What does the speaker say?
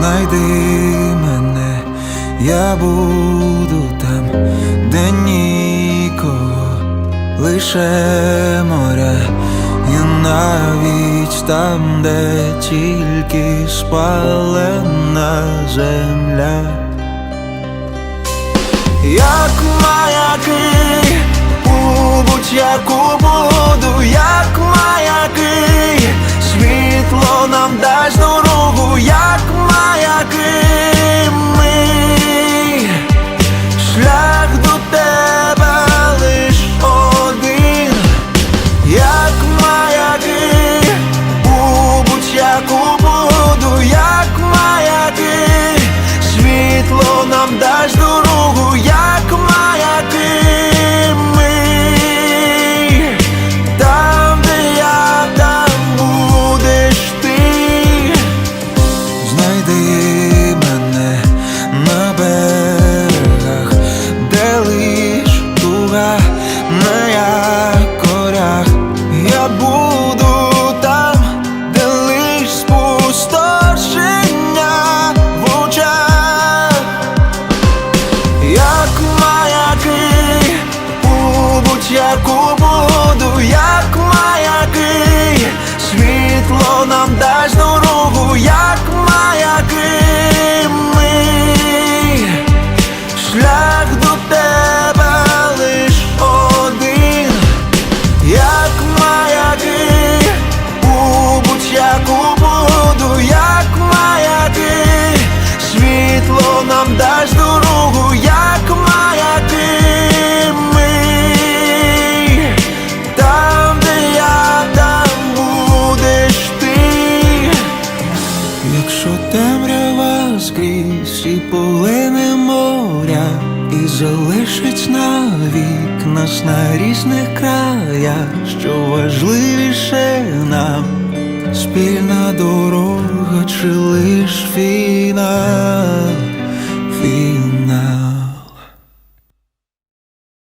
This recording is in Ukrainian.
знайди мене, я буду там, де нікого, лише моря, і навіть там, де тільки спалена земля. Як маяки у будь-яку нам дасть дорогу, як маяки, нам дасть дорогу, як маяки, ми. Шлях до тебе лиш один, як маяки, у будь-яку буду, як маяки, світло нам дасть дорогу, темрява скрізь і полине моря, і залишить навік нас на різних краях, що важливіше нам спільна дорога чи лиш фінал.